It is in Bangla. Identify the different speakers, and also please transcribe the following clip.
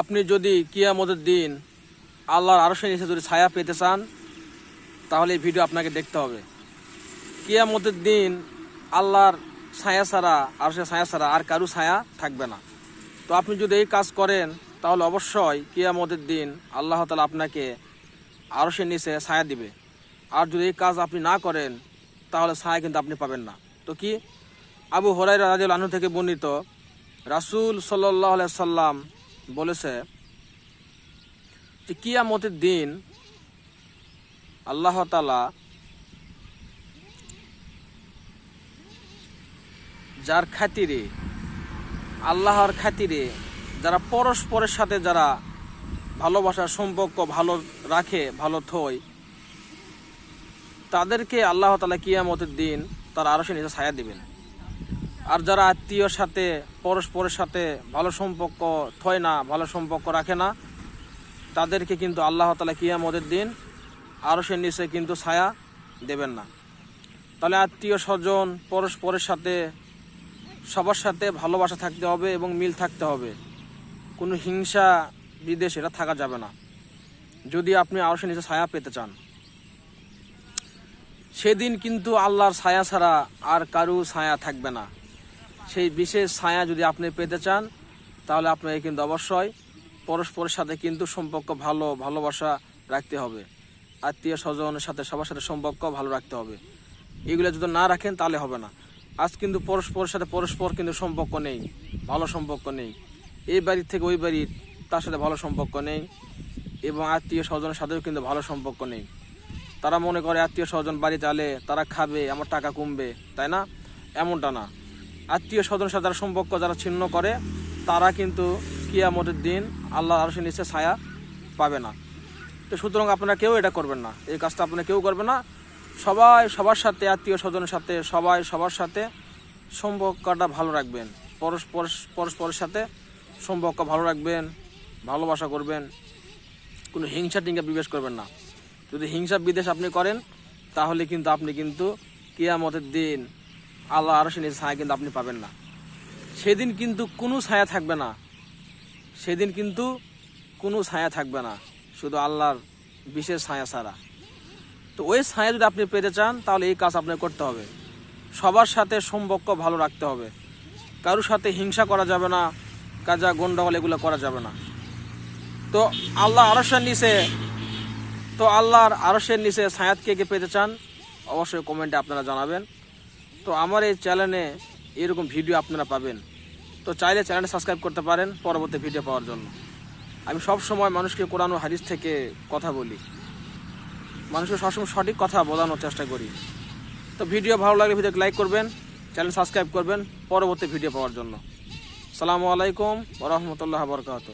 Speaker 1: আপনি যদি কিয়ামতের দিন আল্লাহর আরশের নিচে যদি ছায়া পেতে চান, তাহলে এই ভিডিও আপনাকে দেখতে হবে। কিয়ামতের দিন আল্লাহর ছায়া ছাড়া, আরশের ছায়া ছাড়া আর কারু ছায়া থাকবে না। তো আপনি যদি এই কাজ করেন, তাহলে অবশ্যই কিয়ামতের দিন আল্লাহ তালা আপনাকে আরশের নিচে ছায়া দিবে। আর যদি এই কাজ আপনি না করেন, তাহলে ছায়া কিন্তু আপনি পাবেন না। তো কি? আবু হরাই রাজুল আনু থেকে বর্ণিত, রাসুল সাল্লাহ সাল্লাম বলেছে যে কিয়ামতের দিন আল্লাহ তালা যার খাতিরে, আল্লাহর খাতিরে যারা পরস্পরের সাথে যারা ভালোবাসার সম্পর্ক ভালো রাখে, ভালো থয়, তাদেরকে আল্লাহ তালা কিয়ামতের দিন তার আরও সে নিজে ছায়া দিবেন। আর যারা আত্মীয়র সাথে, পরস্পরের সাথে ভালো সম্পর্ক থয় না, ভালো সম্পর্ক রাখে না, তাদেরকে কিন্তু আল্লাহ তালা কিয়ামতের দিন আরও সে নিচে কিন্তু ছায়া দেবেন না। তাহলে আত্মীয় স্বজন, পরস্পরের সাথে, সবার সাথে ভালোবাসা থাকতে হবে এবং মিল থাকতে হবে। কোনো হিংসা বিদেশ এটা থাকা যাবে না। যদি আপনি আরও সে নিচে ছায়া পেতে চান। সেদিন কিন্তু আল্লাহর ছায়া ছাড়া আর কারু ছায়া থাকবে না। সেই বিশেষ ছায়া যদি আপনি পেতে চান, তাহলে আপনাকে কিন্তু অবশ্যই পরস্পরের সাথে কিন্তু সম্পর্ক ভালো, ভালোবাসা রাখতে হবে। আত্মীয় স্বজনের সাথে, সবার সাথে সম্পর্ক ভালো রাখতে হবে। এগুলো যদি না রাখেন, তাহলে হবে না। আজ কিন্তু পরস্পরের সাথে পরস্পর কিন্তু সম্পর্ক নেই, ভালো সম্পর্ক নেই। এই বাড়ির থেকে ওই বাড়ির তার সাথে ভালো সম্পর্ক নেই এবং আত্মীয় স্বজনের সাথেও কিন্তু ভালো সম্পর্ক নেই। তারা মনে করে আত্মীয় স্বজন বাড়িতে আলে তারা খাবে, আমার টাকা কমবে, তাই না? এমনটা না। আত্মীয় স্বজনের সাথে যারা সম্পর্ক যারা ছিন্ন করে, তারা কিন্তু কিয়ামতের দিন আল্লাহ আরও নিচে ছায়া পাবে না। তো সুতরাং আপনারা কেউ এটা করবেন না। এই কাজটা আপনারা কেউ করবেন না। সবাই সবার সাথে, আত্মীয় স্বজনের সাথে, সবাই সবার সাথে সম্পর্কটা ভালো রাখবেন। পরস্পর পরস্পরের সাথে সম্পর্ক ভালো রাখবেন, ভালোবাসা করবেন। কোনো হিংসা টিংসা বিবেশ করবেন না। যদি হিংসা বিদেশ আপনি করেন, তাহলে কিন্তু আপনি কিন্তু কিয়ামতের দিন আল্লাহ আরও নিজের ছায়া কিন্তু আপনি পাবেন না। সেদিন কিন্তু কোনো ছায়া থাকবে না। সেদিন কিন্তু কোনো ছায়া থাকবে না। শুধু আল্লাহর বিশেষ ছায়া ছাড়া। তো ওই ছায়া যদি আপনি পেতে চান, তাহলে এই কাজ আপনাকে করতে হবে। সবার সাথে সম্পর্ক ভালো রাখতে হবে। কারোর সাথে হিংসা করা যাবে না, কাজা গন্ডগোল এগুলো করা যাবে না। তো আল্লাহ আরসের নিচে, তো আল্লাহর আরসের নিচে ছায়াত কে কে পেতে চান, অবশ্যই কমেন্টে আপনারা জানাবেন। তো আমার এই চ্যানেলে এরকম ভিডিও আপনারা পাবেন। তো চাইলে চ্যানেলটা সাবস্ক্রাইব করতে পারেন পরবর্তী ভিডিও পাওয়ার জন্য। আমি সব সময় মানুষকে কোরআন ও হাদিস থেকে কথা বলি। মানুষকে সবসময় সঠিক কথা বোঝানোর চেষ্টা করি। তো ভিডিও ভালো লাগলে ভিডিওকে লাইক করবেন চ্যানেল সাবস্ক্রাইব করবেন পরবর্তী ভিডিও পাওয়ার জন্য। সালামু আলাইকুম ওরহমতুল্লাহ বরকাত